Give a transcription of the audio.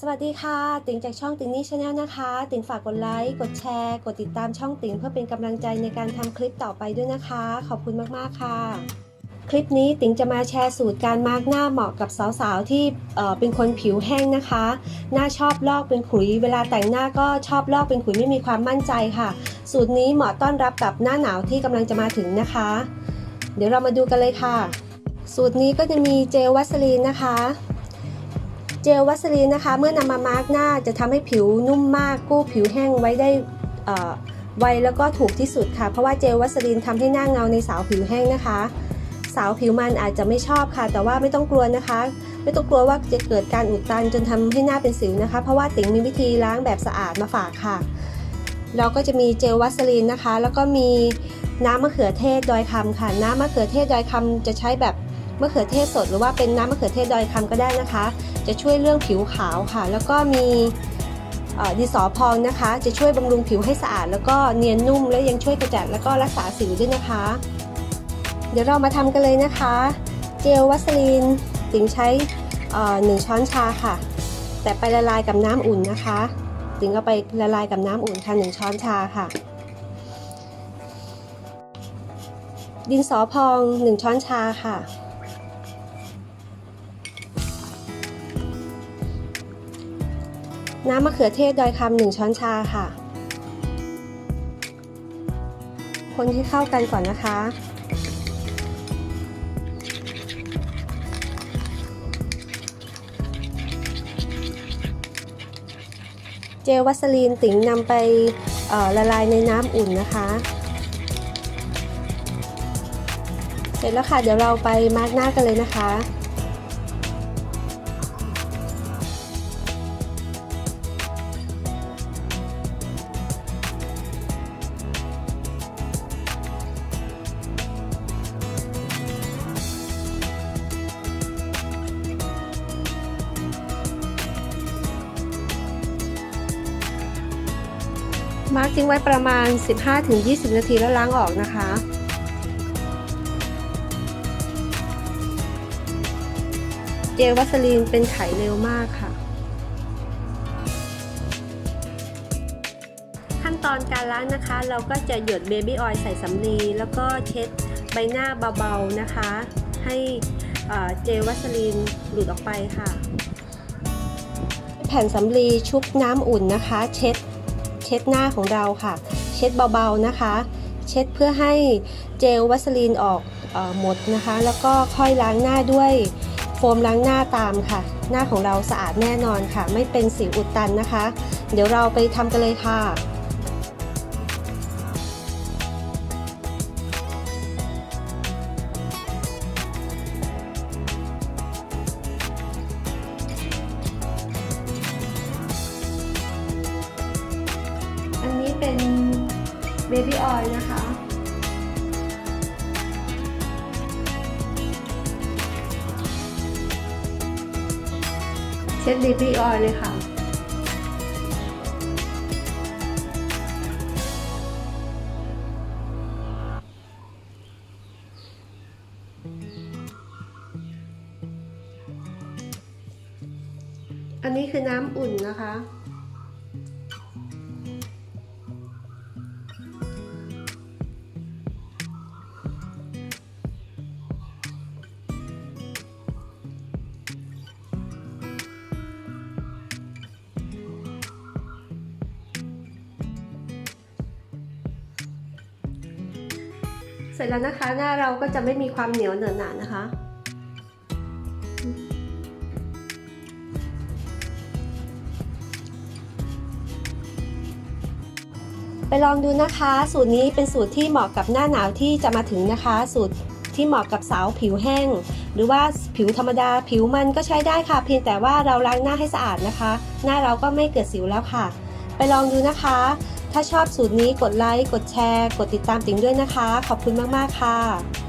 สวัสดีค่ะ ติ๋งจากช่องติ๋งนี่ชาแนลนะคะ ติ๋งฝากกดไลค์ กดแชร์ กดติดตามช่องติ๋งเพื่อเป็นกำลังใจในการทำคลิปต่อไปด้วยนะคะ ขอบคุณมาก ๆ ค่ะ คลิปนี้ติ๋งจะมาแชร์สูตรการมาร์กหน้าเหมาะกับสาวๆ ที่เเป็นคนผิวแห้งนะคะ หน้าชอบลอกเป็นขุย เวลาแต่งหน้าก็ชอบลอกเป็นขุยไม่มีความมั่นใจค่ะ สูตรนี้เหมาะต้อนรับกับหน้าหนาวที่กำลังจะมาถึงนะคะ เดี๋ยวเรามาดูกันเลยค่ะ สูตรนี้ก็จะมีเจลวัสลีนนะคะ เจลวัสลีนนะคะ เมื่อนำมามาร์กหน้าจะทำให้ผิวนุ่มมากกู้ผิวแห้งไว้ได้เอ่อไวแล้วก็ถูกที่สุดค่ะ เพราะว่าเจลวัสลีนทำให้หน้าเงาในสาวผิวแห้งนะคะ สาวผิวมันอาจจะไม่ชอบค่ะ แต่ว่าไม่ต้องกลัวนะคะ ไม่ต้องกลัวว่าจะเกิดการอุดตันจนทำให้หน้าเป็นสิวนะคะ เพราะว่าติ๋งมีวิธีล้างแบบสะอาดมาฝากค่ะ เราก็จะมีเจลวัสลีนนะคะ แล้วก็มีน้ำมะเขือเทศดอยคำค่ะ น้ำมะเขือเทศดอยคำจะใช้แบบ มะเขือเทศสดหรือว่าเป็นน้ำมะเขือเทศดอยคำก็ได้นะคะ จะช่วยเรื่องผิวขาวค่ะ แล้วก็มีดินสอพองนะคะ จะช่วยบำรุงผิวให้สะอาด แล้วก็เนียนนุ่มและยังช่วยกระจัดแล้วก็รักษาสิวด้วยนะคะ เดี๋ยวเรามาทำกันเลยนะคะ เจลวัสลีนติ๋งใช้หนึ่งช้อนชาค่ะ แต่ไปละลายกับน้ำอุ่นนะคะติ๋งเอาไปละลายกับน้ำอุ่นค่ะหนึ่งช้อนชาค่ะ ดินสอพองหนึ่งช้อนชาค่ะ น้ำมะเขือเทศดอยคำหนึ่งช้อนชาค่ะ คนให้เข้ากันก่อนนะคะ เจลวัสลีนติ๋งนำไปละลายในน้ำอุ่นนะคะ เสร็จแล้วค่ะ เดี๋ยวเราไปมาร์กหน้ากันเลยนะคะ มาร์กทิ้งไว้ประมาณ 15-20 นาทีแล้วล้างออกนะคะ เจลวัสลีนเป็นไขเร็วมากค่ะ ขั้นตอนการล้างนะคะ เราก็จะหยดเบบี้ออยล์ใส่สำลีแล้วก็เช็ดใบหน้าเบาๆนะคะ ให้เจลวัสลีนหลุดออกไปค่ะ แผ่นสำลีชุบน้ำอุ่นนะคะ เช็ด ช็ดหน้าของเราค่ะ เช็ดเบาๆนะคะ เช็ดเพื่อให้เจลวัสลีนออกออหมดนะคะ แล้วก็ค่อยล้างหน้าด้วยโฟมล้างหน้าตามค่ะ หน้าของเราสะอาดแน่นอนค่ะ ไม่เป็นสิวอุดตันนะคะ เดี๋ยวเราไปทำกันเลยค่ะ เบบี้ออยล์นะคะ เช็ดเบบี้ออยล์เลยค่ะ อันนี้คือน้ำอุ่นนะคะ ร็จแล้วนะคะ หน้าเราก็จะไม่มีความเหนียวเหนอะหนานะคะ ไปลองดูนะคะ สูตรนี้เป็นสูตรที่เหมาะกับหน้าหนาวที่จะมาถึงนะคะ สูตรที่เหมาะกับสาวผิวแห้ง หรือว่าผิวธรรมดาผิวมันก็ใช้ได้ค่ะ เพียงแต่ว่าเราล้างหน้าให้สะอาดนะคะ หน้าเราก็ไม่เกิดสิวแล้วค่ะ ไปลองดูนะคะ ถ้าชอบสูตรนี้กดไลค์ กดแชร์ กดติดตามติ๋งด้วยนะคะ ขอบคุณมาก ๆ ค่ะ